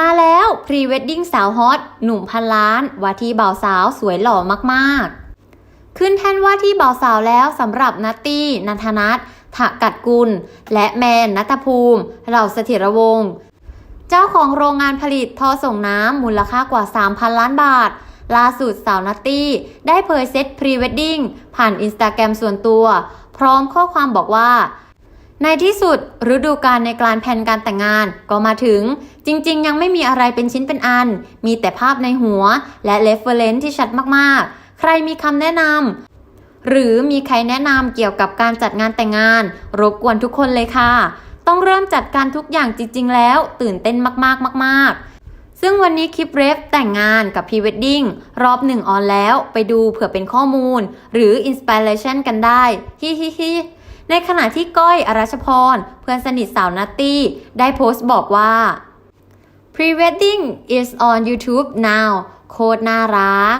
มาแล้วพรีเวดดิ้งสาวฮอตหนุ่มพันล้านว่าที่บ่าวสาวสวยหล่อมากๆ ขึ้นแท่นว่าที่บ่าวสาวแล้วสำหรับนัตตี้นันทนัทถกัดกุล และแมนนัทภูมิ เหล่าเสถิรวงศ์เจ้าของโรงงานผลิตท่อส่งน้ำมูลค่ากว่า 3,000 ล้านบาท ล่าสุดสาวนัตตี้ ได้เผยเซตพรีเวดดิ้งผ่านอินสตาแกรมส่วนตัว พร้อมข้อความบอกว่า ในที่สุดฤดูกาลในการแผนการแต่งงานก็มาถึง จริงๆ ยังไม่มีอะไรเป็นชิ้นเป็นอัน มีแต่ภาพในหัว และเรฟเฟรนซ์ที่ชัดมากๆ ใครมีคำแนะนำหรือมีใครแนะนำเกี่ยวกับการจัดงานแต่งงาน รบกวนทุกคนเลยค่ะ ต้องเริ่มจัดการทุกอย่างจริง ๆ แล้ว ตื่นเต้นมากๆมากๆซึ่งวันนี้คลิปเรฟแต่งงานกับพรีเวดดิ้งรอบหนึ่งออนแล้วไปดูเผื่อเป็นข้อมูล หรืออินสปิเรชันกันได้ฮิฮิฮิ ในขณะที่ก้อยอรัชพร เพื่อนสนิทสาวนัตตี้ ได้โพสต์บอกว่า Pre-wedding is on YouTube now โคตรน่ารัก